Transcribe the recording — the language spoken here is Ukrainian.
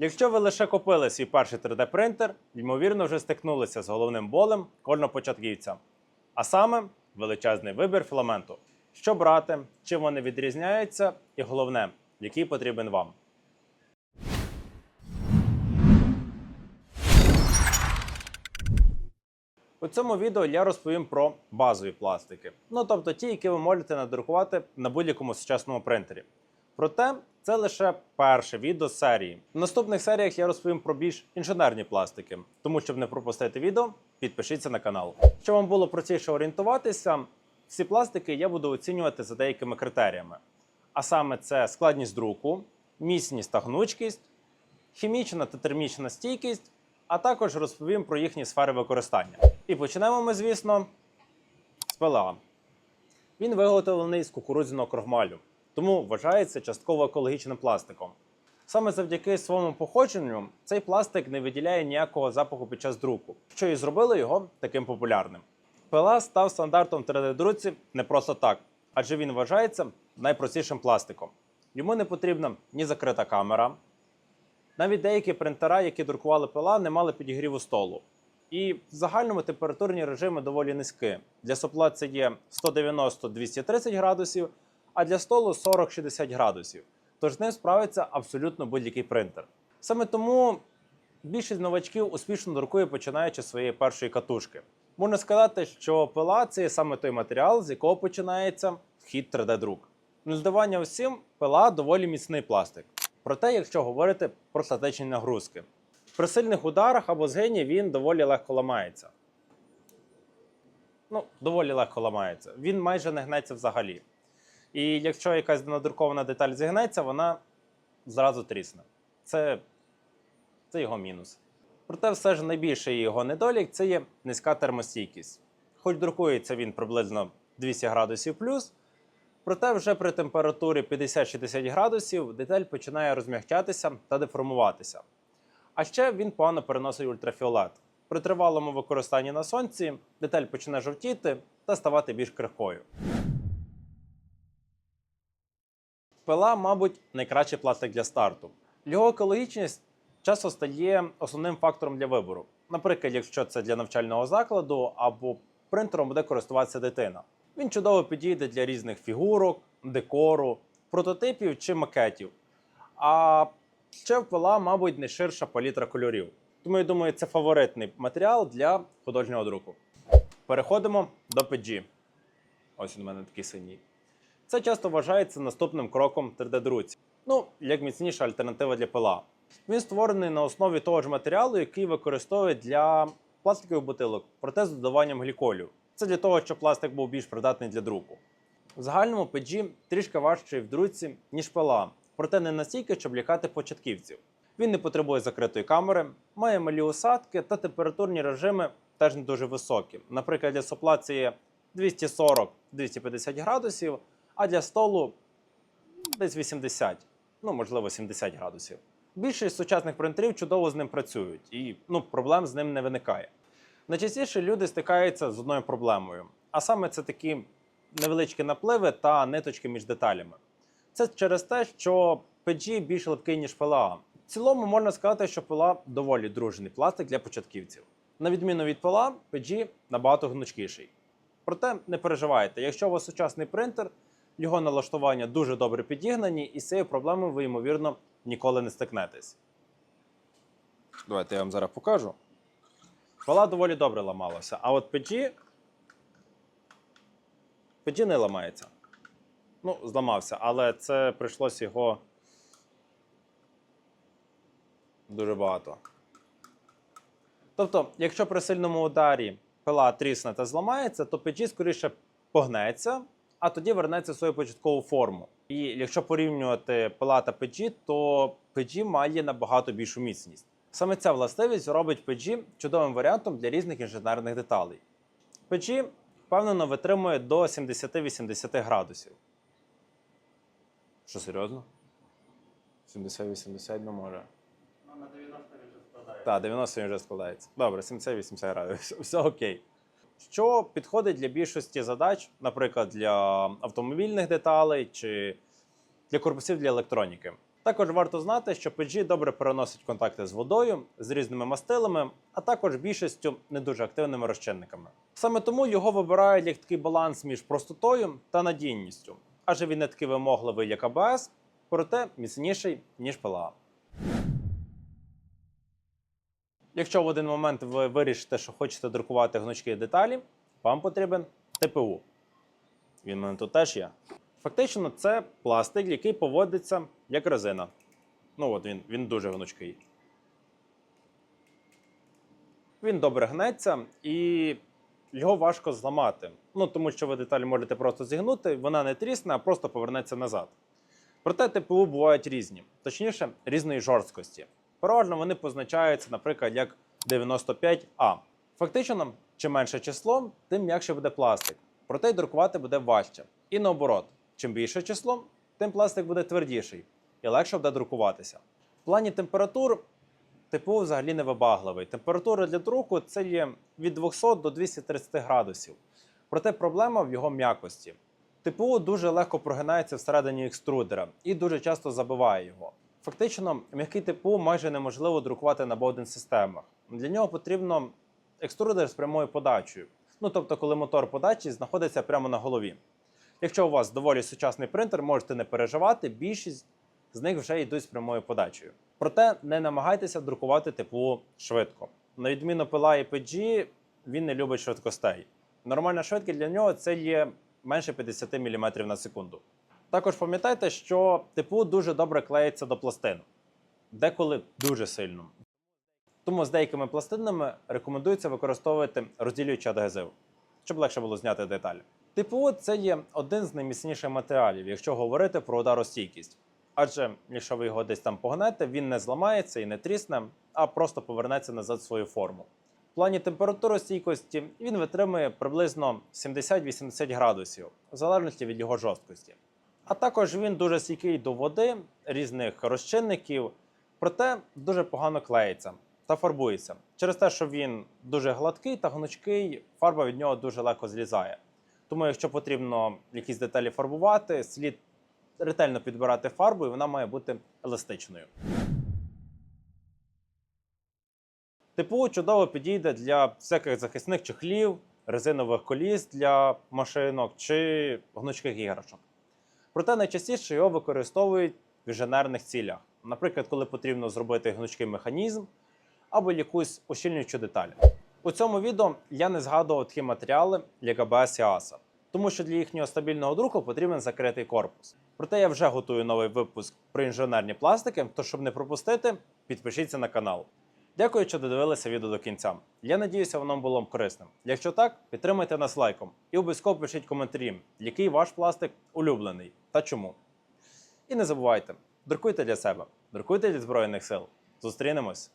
Якщо ви лише купили свій перший 3D-принтер, ймовірно, вже стикнулися з головним болем кожного початківця, а саме величезний вибір філаменту. Що брати, чим вони відрізняються, і головне, який потрібен вам. У цьому відео я розповім про базові пластики, ну тобто ті, які ви можете надрукувати на будь-якому сучасному принтері. Проте це лише перше відео з серії. В наступних серіях я розповім про більш інженерні пластики. Тому, щоб не пропустити відео, підпишіться на канал. Щоб вам було простіше орієнтуватися, всі пластики я буду оцінювати за деякими критеріями. А саме це складність друку, міцність та гнучкість, хімічна та термічна стійкість, а також розповім про їхні сфери використання. І почнемо ми, звісно, з ПЛА. Він виготовлений з кукурудзяного крохмалю, тому вважається частково екологічним пластиком. Саме завдяки своєму походженню цей пластик не виділяє ніякого запаху під час друку, що і зробило його таким популярним. ПЛА став стандартом 3D-друці не просто так, адже він вважається найпростішим пластиком. Йому не потрібна ні закрита камера. Навіть деякі принтера, які друкували ПЛА, не мали підігріву столу. І в загальному температурні режими доволі низькі. Для сопла це є 190-230 градусів, а для столу 40-60 градусів. Тож з ним справиться абсолютно будь-який принтер. Саме тому більшість новачків успішно друкує починаючи з своєї першої катушки. Можна сказати, що пила це є саме той матеріал, з якого починається вхід 3D-друк. Ну, здавання усім, пила доволі міцний пластик. Проте, якщо говорити про статичні нагрузки, при сильних ударах або згині він доволі легко ламається. Ну, доволі легко ламається. Він майже не гнеться взагалі. І якщо якась надрукована деталь зігнеться, вона зразу трісне. Це, це його мінус. Проте, все ж найбільший його недолік це є низька термостійкість. Хоч друкується він приблизно 200 градусів плюс, проте вже при температурі 50-60 градусів деталь починає розмягчатися та деформуватися. А ще він погано переносить ультрафіолет. При тривалому використанні на сонці деталь почне жовтіти та ставати більш крихкою. Пила, мабуть, найкращий пластик для старту. Його екологічність часто стає основним фактором для вибору. Наприклад, якщо це для навчального закладу або принтером буде користуватися дитина. Він чудово підійде для різних фігурок, декору, прототипів чи макетів. А ще пила, мабуть, не ширша палітра кольорів. Тому я думаю, це фаворитний матеріал для художнього друку. Переходимо до PG. Ось у мене такий синій. Це часто вважається наступним кроком 3D-друці. Ну, як міцніша альтернатива для пила. Він створений на основі того ж матеріалу, який використовують для пластикових бутилок, проте з додаванням гліколю. Це для того, щоб пластик був більш придатний для друку. В загальному PG трішки важчий в друці, ніж пила, проте не настільки, щоб лякати початківців. Він не потребує закритої камери, має малі усадки та температурні режими теж не дуже високі. Наприклад, для сопла це є 240-250 градусів, а для столу десь 80, ну можливо 70 градусів. Більшість сучасних принтерів чудово з ним працюють, і ну, проблем з ним не виникає. Найчастіше люди стикаються з одною проблемою, а саме це такі невеличкі напливи та ниточки між деталями. Це через те, що PG більш липкий, ніж PLA. В цілому можна сказати, що PLA доволі дружний пластик для початківців. На відміну від PLA, PG набагато гнучкіший. Проте не переживайте, якщо у вас сучасний принтер, його налаштування дуже добре підігнані, і з цією проблемою ви, ймовірно, ніколи не стикнетесь. Давайте я вам зараз покажу. Пила доволі добре ламалася, а от PG, PG не ламається. Ну, зламався, але це прийшлось його дуже багато. Тобто, якщо при сильному ударі пила трісне та зламається, то PG скоріше погнеться, а тоді вернеться в свою початкову форму. І якщо порівнювати пила та PG, то PG має набагато більшу міцність. Саме ця властивість робить PG чудовим варіантом для різних інженерних деталей. PG впевнено витримує до 70-80 градусів. Що серйозно? 70-80 не може. Ну, на 90 він вже складає. Так, 90 він вже складається. Добре, 70-80 градусів. Все окей. Що підходить для більшості задач, наприклад, для автомобільних деталей чи для корпусів для електроніки. Також варто знати, що PG добре переносить контакти з водою, з різними мастилами, а також більшістю не дуже активними розчинниками. Саме тому його вибирають як такий баланс між простотою та надійністю, адже він не такий вимогливий, як АБС, проте міцніший, ніж ПЛА. Якщо в один момент ви вирішите, що хочете друкувати гнучкі деталі, вам потрібен ТПУ. Він у мене тут теж є. Фактично, це пластик, який поводиться як резина. Ну от він, він дуже гнучкий. Він добре гнеться і його важко зламати. Ну, тому що ви деталь можете просто зігнути, вона не трісне, а просто повернеться назад. Проте ТПУ бувають різні, точніше, різної жорсткості. Переважно вони позначаються, наприклад, як 95А. Фактично, чим менше число, тим м'якше буде пластик. Проте й друкувати буде важче. І наоборот, чим більше число, тим пластик буде твердіший і легше буде друкуватися. В плані температур ТПУ взагалі не вибагливий. Температура для друку це є від 200 до 230 градусів. Проте проблема в його м'якості. ТПУ дуже легко прогинається всередині екструдера і дуже часто забиває його. Фактично, м'який ТПУ майже неможливо друкувати на болдинг системах. Для нього потрібно екструдер з прямою подачею. Ну тобто, коли мотор подачі знаходиться прямо на голові. Якщо у вас доволі сучасний принтер, можете не переживати, більшість з них вже йдуть з прямою подачею. Проте не намагайтеся друкувати ТПУ швидко. На відміну пила і PG, він не любить швидкостей. Нормальна швидкість для нього це є менше 50 мм на секунду. Також пам'ятайте, що ТПУ дуже добре клеїться до пластин, деколи дуже сильно. Тому з деякими пластинами рекомендується використовувати розділюючий адгезив, щоб легше було зняти деталі. ТПУ це є один з найміцніших матеріалів, якщо говорити про ударостійкість. Адже якщо ви його десь там погнете, він не зламається і не трісне, а просто повернеться назад в свою форму. В плані температуростійкості він витримує приблизно 70-80 градусів, в залежності від його жорсткості. А також він дуже стійкий до води, різних розчинників, проте дуже погано клеїться та фарбується. Через те, що він дуже гладкий та гнучкий, фарба від нього дуже легко злізає. Тому, якщо потрібно якісь деталі фарбувати, слід ретельно підбирати фарбу, і вона має бути еластичною. ТПУ чудово підійде для всяких захисних чехлів, резинових коліс для машинок чи гнучких іграшок. Проте найчастіше його використовують в інженерних цілях, наприклад, коли потрібно зробити гнучкий механізм або якусь ущільнюючу деталь. У цьому відео я не згадував такі матеріали, як ABS і ASA, тому що для їхнього стабільного друку потрібен закритий корпус. Проте я вже готую новий випуск про інженерні пластики, тож щоб не пропустити, підпишіться на канал. Дякую, що додивилися відео до кінця. Я надіюся, воно було корисним. Якщо так, підтримайте нас лайком і обов'язково пишіть коментарі, який ваш пластик улюблений та чому. І не забувайте, друкуйте для себе, друкуйте для Збройних сил. Зустрінемось!